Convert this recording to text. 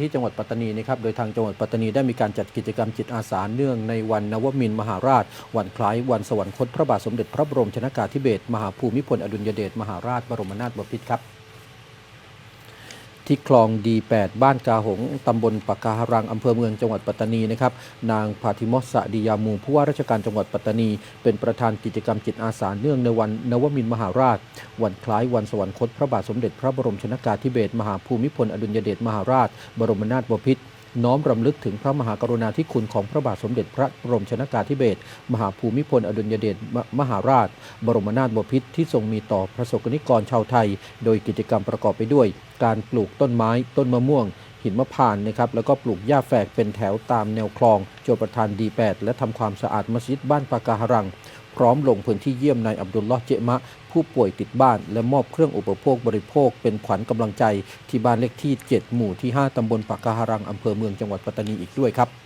ที่จังหวัดปัตตานีนะครับ โดยทางจังหวัดปัตตานีได้มีการจัดกิจกรรมจิตอาสาเนื่องในวันนวมินมหาราช วันคล้ายวันสวรรคตพระบาทสมเด็จพระบรมชนากาธิเบศรมหาภูมิพลอดุลยเดชมหาราชบรมนาถบพิตรครับ ที่คลองดี8บ้านกาหงตำบลปากกาหรังอำเภอเมืองจังหวัดปัตตานีนะครับนางพาธิมศสดียามูผู้ว่าราชการจังหวัดปัตตานี เป็นประธานกิจกรรมจิตอาสาเนื่องในวันนวมินมหาราช วันคล้ายวันสวรรคตพระบาทสมเด็จพระบรมชนากาธิเบศรมหาภูมิพลอดุลยเดชมหาราช บรมนาถบพิตร น้อมรำลึกถึงพระมหากรุณาธิคุณของพระบาทสมเด็จพระบรมชนากาธิเบศรมหาภูมิพลอดุลยเดชมหาราช บรมนาถบพิตรที่ทรงมีต่อประสบกนิกรชาวไทย โดยกิจกรรมประกอบไปด้วย การปลูกต้นไม้ต้นมะม่วง หินมะพร้านนะครับแล้วก็ปลูกหญ้าแฝกเป็นแถวตามแนวคลองโจประทานดีแปดและทำความสะอาดมัสยิดบ้านปากาหรัง พร้อมลงพื้นที่เยี่ยมนายอับดุลลอฮ์เจมะ ผู้ป่วยติดบ้าน และมอบเครื่องอุปโภคบริโภค เป็นขวัญกำลังใจที่บ้านเลขที่ 7 หมู่ที่ 5 ตำบลปากกาหรังอำเภอเมืองจังหวัดปัตตานีอีกด้วยครับ